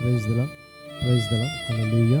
Praise దల praise దల హల్లెలూయా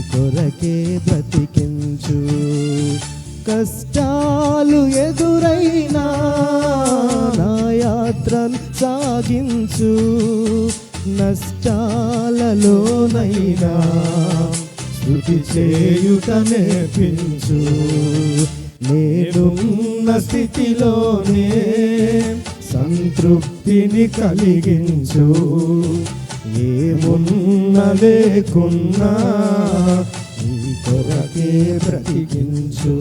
కొరకే బ్రతికించు. కష్టాలు ఎదురైనా నా యాత్రను సాగించు. నష్టాలలోనైనా స్థుతి చేయుట నేర్పించు. నేనున్న స్థితిలోనే సంతృప్తిని కలిగించు. ఏమున్న లేకున్నా నీ కొరకే బ్రతికించు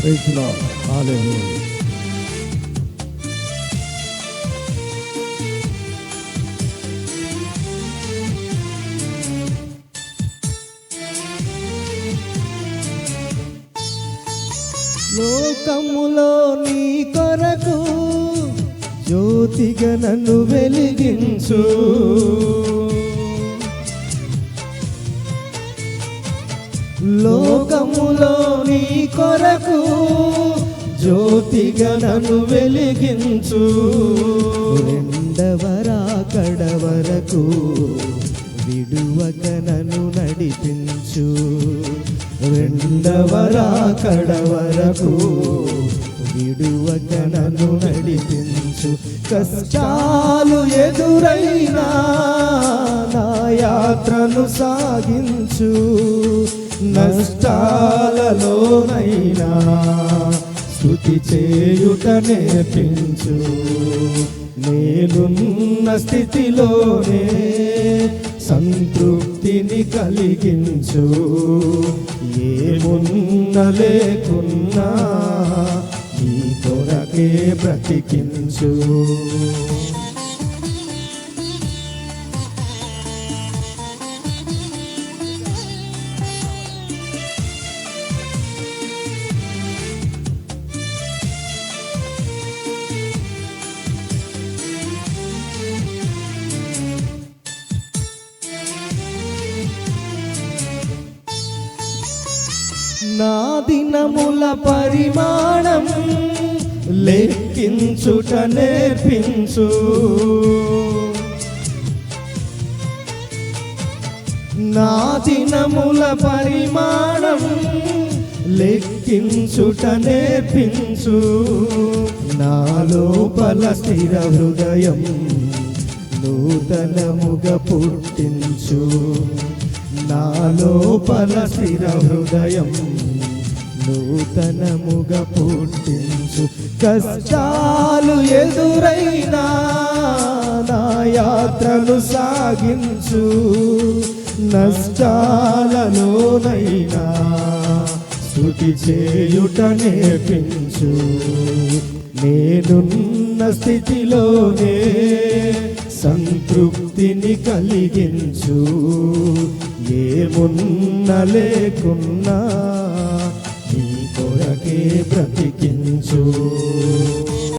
ప్రైజ్ the Lord. లోకములో నీ కొరకు జ్యోతిగా నన్ను వెలిగించు. లోకములో నీ కొరకు జ్యోతిగా నన్ను వెలిగించు. రెండవరా కడ వరకు విడువక నన్ను నడిపించు. రెండవరా కడ వరకు విడువక నన్ను నడిపించు. కష్టాలు ఎదురైనా నా యాత్రను సాగించు. నష్టాలలోనైనా స్థుతి చేయుట నేర్పించు. నేనున్న స్థితిలోనే సంతృప్తిని కలిగించు. ఏమున్న లేకున్నా నీ కొరకే బ్రతికించు. నా దినముల పరిమాణం లెక్కించుట నేర్పించు. నా దినముల పరిమాణం లెక్కించుట నేర్పించు. నా లోపల స్థిర హృదయం నూతనముగా పుట్టించు. నా లోపల స్థిర హృదయం నూతనముగా పుట్టించు. కష్టాలు ఎదురైనా నా యాత్రను సాగించు. నష్టాలలోనైనా స్థుతి చేయుట నేర్పించు. నేనున్న స్థితిలోనే సంతృప్తిని కలిగించు. ఏమున్న లేకున్నా బ్రతికించు.